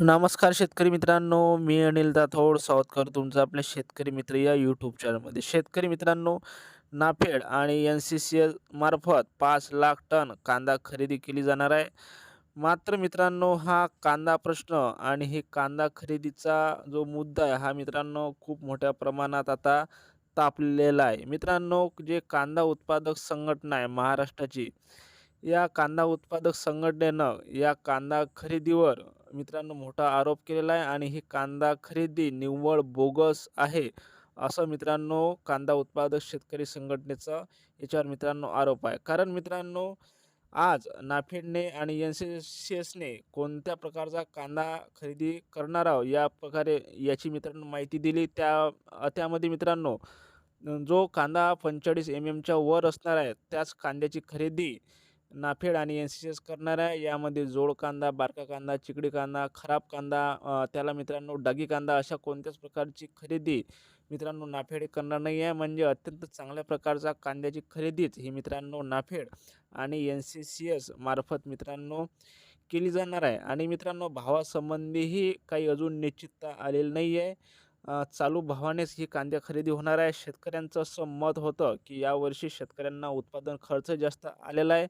नमस्कार शेतकरी मित्रांनो, मी अनिल दाथोड सावतकर तुमचं आपल्या शेतकरी मित्र या यूट्यूब चॅनलमध्ये. शेतकरी मित्रांनो, नाफेड आणि एन-सी-सी-एल मार्फत पाच लाख टन कांदा खरेदी केली जाणार आहे. मात्र मित्रांनो, हा कांदा प्रश्न आणि हे कांदा खरेदीचा जो मुद्दा आहे, हा मित्रांनो खूप मोठ्या प्रमाणात आता तापलेला आहे. मित्रांनो, जे कांदा उत्पादक संघटना आहे महाराष्ट्राची, या कांदा उत्पादक संघटनेनं या कांदा खरेदीवर मित्रांनो मोठा आरोप केलेला आहे आणि ही कांदा खरेदी निव्वळ बोगस आहे, असं मित्रांनो कांदा उत्पादक शेतकरी संघटनेचा याच्यावर मित्रांनो आरोप आहे. कारण मित्रांनो, आज नाफेडने आणि एन-सी-सी-एसने कोणत्या प्रकारचा कांदा खरेदी करणार आहोत, या प्रकारे याची मित्रांनो माहिती दिली. त्या त्यामध्ये मित्रांनो, जो कांदा 45 एम-एमच्या वर असणार आहे, त्याच कांद्याची खरेदी नाफेड आणि एन-सी-सी-एस करणार आहे. यामध्ये जोड कांदा, बारका कांदा, चिकडी कांदा, खराब कांदा, त्याला मित्रांनो डागी कांदा, अशा कोणत्याच प्रकारची खरेदी मित्रांनो नाफेड करणार नाही आहे. म्हणजे अत्यंत चांगल्या प्रकारचा कांद्याची खरेदीच ही मित्रांनो नाफेड आणि एन-सी-सी-एस मार्फत मित्रांनो केली जाणार आहे. आणि मित्रांनो, भावासंबंधीही काही अजून निश्चितता आलेली नाही आहे. चालू भावानेच ही कांद्या खरेदी होणार आहे. शेतकऱ्यांचं असं मत होतं, की यावर्षी शेतकऱ्यांना उत्पादन खर्च जास्त आलेला आहे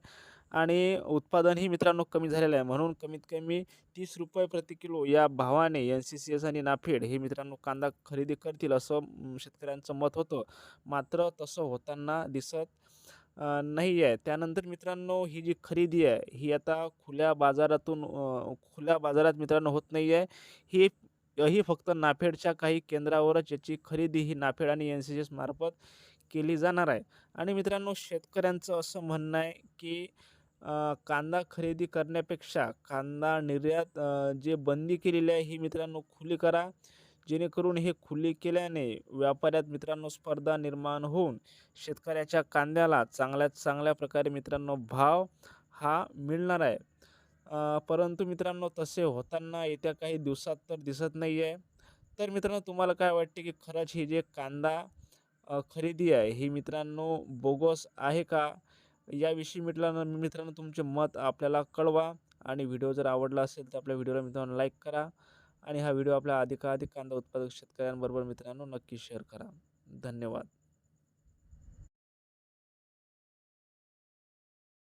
आणि उत्पादनही मित्रांनो कमी झालेलं आहे. म्हणून कमीत कमी ₹30 प्रति किलो या भावाने एन-सी-सी-एस आणि नाफेड हे मित्रांनो कांदा खरेदी करतील, असं शेतकऱ्यांचं मत होतं. मात्र तसं होताना दिसत नाही आहे. त्यानंतर मित्रांनो, ही जी खरेदी आहे, ही आता खुल्या बाजारातून खुल्या बाजारात मित्रांनो होत नाही आहे. ही ही फक्त नाफेडच्या काही केंद्रावरच याची खरेदी ही नाफेड आणि एन-सी-सी-एस मार्फत केली जाणार आहे. आणि मित्रांनो, शेतकऱ्यांचं असं म्हणणं आहे, की कांदा खरेदी करण्यापेक्षा कांदा निर्यात जे बंदी केलेली आहे, ही मित्रांनो खुली करा. जेणेकरून हे खुली केल्याने व्यापाऱ्यात मित्रांनो स्पर्धा निर्माण होऊन शेतकऱ्याच्या कांद्याला चांगल्यात चांगल्या प्रकारे मित्रांनो भाव हा मिळणार आहे. परंतु मित्रांनो, तसे होताना येत्या काही दिवसात तर दिसत नाही आहे. तर मित्रांनो, तुम्हाला काय वाटते, की खरंच ही जे कांदा खरेदी आहे, ही मित्रांनो बोगस आहे का? याविषयी मित्रांनो मित्रांनो तुमचे मत आपल्याला कळवा. आणि व्हिडिओ जर आवडला असेल, तर आपल्या व्हिडिओला मित्रांनो लाईक करा आणि हा व्हिडिओ आपल्या अधिकाधिक कांदा उत्पादक शेतकऱ्यांबरोबर मित्रांनो नक्की शेअर करा. धन्यवाद.